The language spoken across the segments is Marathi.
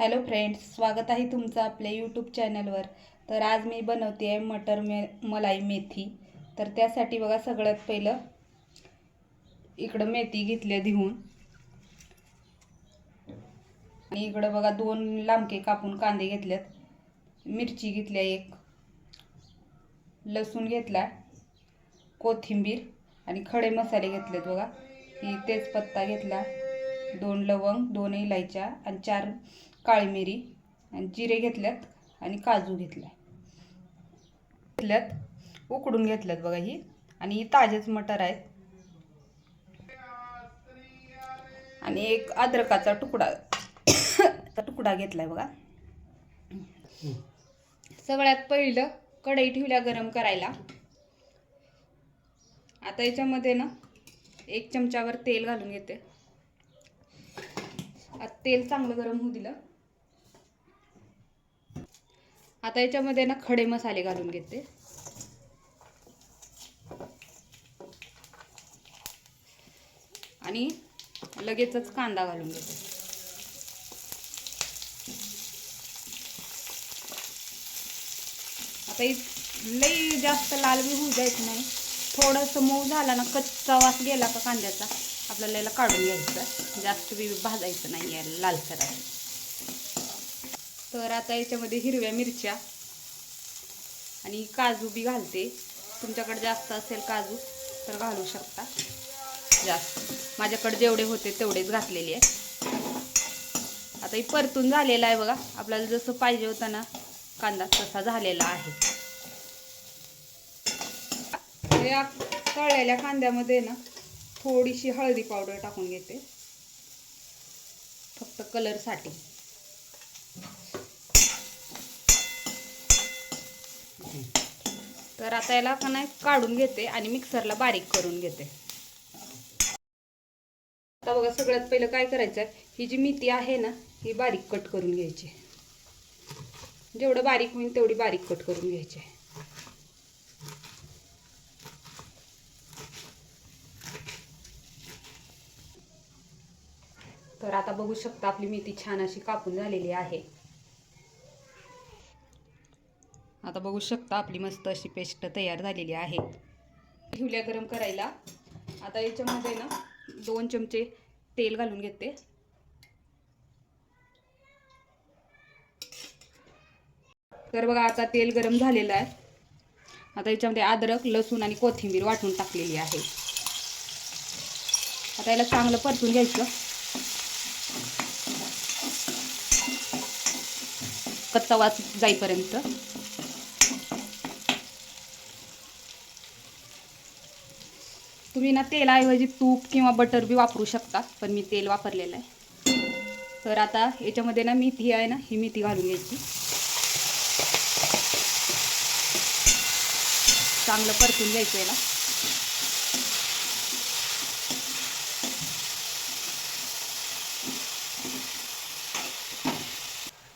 हॅलो फ्रेंड्स स्वागत आहे तुमचं आपल्या यूट्यूब चॅनलवर. तर आज मी बनवते आहे मटर मे मलाई मेथी. तर त्यासाठी बघा सगळ्यात पहिलं इकडं मेथी घेतल्या धुवून. आणि इकडं बघा दोन लांबके कापून कांदे घेतल्यात मिरची घेतल्या एक. लसूण घेतला कोथिंबीर आणि खडे मसाले घेतलेत बघा. ही तेजपत्ता घेतला. दोन लवंग दोन इलायच्या आणि चार काळी मिरी आणि जिरे घेतल्यात आणि काजू घेतला घेतल्यात उकडून घेतल्यात बघा ही. आणि ही ताजेच मटर आहेत. आणि एक अद्रकाचा तुकडा तुकडा घेतलाय बघा. सगळ्यात पहिलं कढई ठेवल्या गरम करायला. आता याच्यामध्ये ना एक चमच्यावर तेल घालून घेते. आता तेल चांगलं गरम होऊ दिलं. आता याच्यामध्ये ना खडे मसाले घालून घेते. आणि लगेचच कांदा घालून घेते. आता लई जास्त लाल बी होऊ द्यायचं नाही. थोडंसं मऊ झाला ना कच्चा वास गेला का कांद्याचा आपल्याला याला काढून घ्यायचं. जास्त बी भाजायचं नाही याला लालसर आहे तर आता याच्यामध्ये हिरव्या मिरच्या आणि काजू बी घालते. तुमच्याकडे जास्त असेल काजू तर घालू शकता. जास्त. माझ्याकडे जेवढे होते तेवढेच घातलेले आहे आता ही परतून झालेला आहे बघा. आपल्याला जसं पाहिजे होतं ना कांदा तसा झालेला आहे. या तळलेल्या कांद्यामध्ये ना थोडीशी हळदी पावडर टाकून घेते. फक्त कलरसाठी तर आता याला का नाही काढून घेते आणि मिक्सरला बारीक करून घेते. आता बघा सगळ्यात पहिलं काय करायचं ही जी मेथी आहे ना ही बारीक कट करून घ्यायची. जेवढं बारीक होईल तेवढी बारीक कट करून घ्यायची. तर आता बघू शकता आपली मेथी छान अशी कापून झालेली आहे. आता बघू शकता आपली मस्त अशी पेस्ट तयार झालेली आहे. ठेवल्या गरम करायला. आता याच्यामध्ये ना दोन चमचे तेल घालून घेते. तर बघा आता तेल गरम झालेलं आहे. आता याच्यामध्ये अद्रक लसूण आणि कोथिंबीर वाटून टाकलेली आहे. आता याला चांगलं परतून घ्यायचं. कच्चा वास जाईपर्यंत. तुम्ही ना तेलाऐवजी तूप किंवा बटर बी वापरू शकता पण मी तेल वापरलेलं आहे. तर आता याच्यामध्ये ना मेथी आहे ना ही मेथी घालून घ्यायची. चांगलं परतून घ्यायचं याला.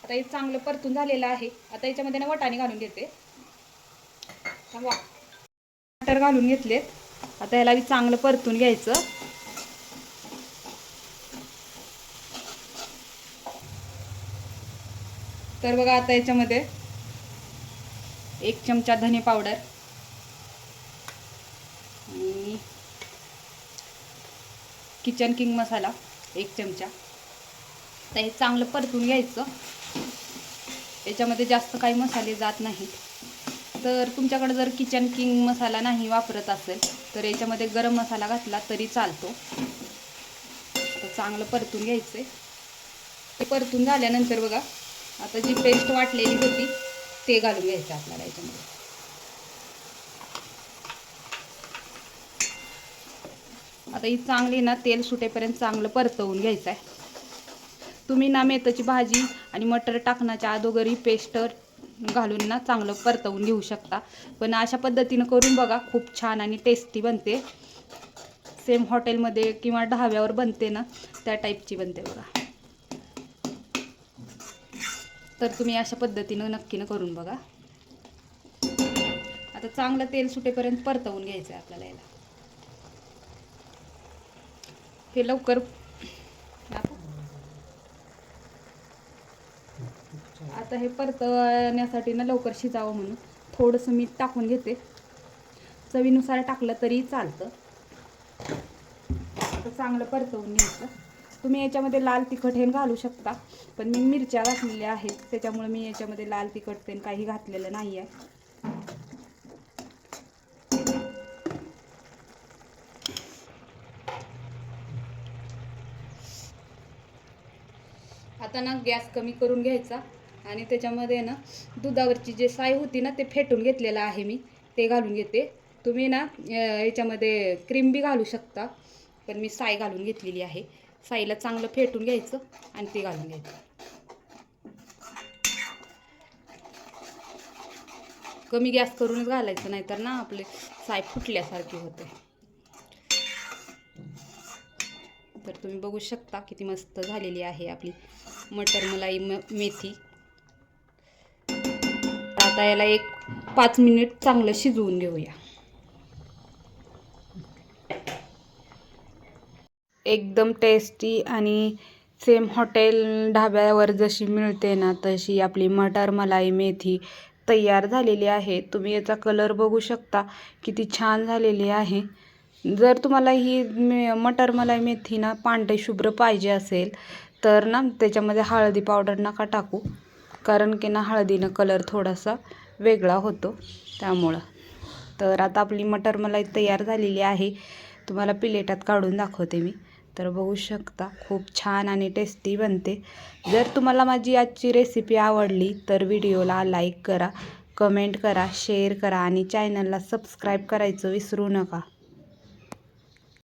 आता हे चांगलं परतून झालेलं आहे. आता याच्यामध्ये ना वटाणे घालून घेते. थांबवा. मटर घालून घेतलेत. आता ह्याला चांगलं परतून घ्यायचं. तर बघा आता याच्यामध्ये एक चमचा धने पावडर. आणि किचन किंग मसाला एक चमचा. तर हे चांगलं परतून घ्यायचं. याच्यामध्ये जास्त काही मसाले जात नाहीत. तर तुमच्याकडे जर किचन किंग मसाला नाही वापरत असेल तर याच्यामध्ये गरम मसाला घातला तरी चालतो. तर चांगलं परतून घ्यायचं ते परतून झाल्यानंतर बघा आता जी पेस्ट वाटलेली होती ते घालून घ्यायचं आपल्याला याच्यामध्ये. आता ही चांगली ना तेल सुटेपर्यंत चांगलं परतवून घ्यायचं आहे तुम्ही ना मेथीची भाजी आणि मटर टाकण्याच्या अगोदर ही पेस्ट घालून ना चांगलं परतवून घेऊ शकता. पण अशा पद्धतीनं करून बघा खूप छान आणि टेस्टी बनते. सेम हॉटेलमध्ये किंवा ढाब्यावर बनते ना त्या टाईपची बनते बघा. तर तुम्ही अशा पद्धतीनं नक्कीनं करून बघा. आता चांगलं तेल सुटेपर्यंत परतवून घ्यायचं आहे आपल्याला याला. हे लवकर आता हे परतण्यासाठी ना लवकर शिजावं म्हणून थोडंसं मीठ टाकून घेते. चवीनुसार टाकलं तरी चालतं. आता चांगलं परतवून घ्यायचं. तुम्ही याच्यामध्ये लाल तिखट हे घालू शकता पण मी मिरच्या घातलेल्या आहेत त्याच्यामुळे मी याच्यामध्ये लाल तिखट ते काही घातलेलं नाही आहे. आता ना गॅस कमी करून घ्यायचा. आणि त्याच्यामध्ये ना दुधावरची जे साय होती ना ते फेटून घेतलेलं आहे मी. ते घालून घेते. तुम्ही ना याच्यामध्ये क्रीम बी घालू शकता. पण मी साय घालून घेतलेली आहे. साईला चांगलं फेटून घ्यायचं आणि ते घालून घ्यायचं. कमी गॅस करूनच घालायचं नाहीतर ना आपले साय फुटल्यासारखे होते. तर तुम्ही बघू शकता किती मस्त झालेली आहे आपली मटर मलाई म मेथी. आता याला एक पाच मिनिट चांगलं शिजवून घेऊया. एकदम टेस्टी आणि सेम हॉटेल ढाब्यावर जशी मिळते ना तशी आपली मटर मलाई मेथी तयार झालेली आहे. तुम्ही याचा कलर बघू शकता किती छान झालेली आहे. जर तुम्हाला ही मे मटर मलाई मेथी ना पांढरे शुभ्र पाहिजे असेल तर ना त्याच्यामध्ये हळदी पावडर नका टाकू. कारण की ना हळदीनं कलर थोडासा वेगळा होतो त्यामुळं. तर आता आपली मटर मलाई तयार झालेली आहे. तुम्हाला प्लेटात काढून दाखवते मी. तर बघू शकता खूप छान आणि टेस्टी बनते. जर तुम्हाला माझी आजची रेसिपी आवडली तर व्हिडिओला लाईक करा कमेंट करा शेअर करा आणि चॅनलला सबस्क्राईब करायचं विसरू नका.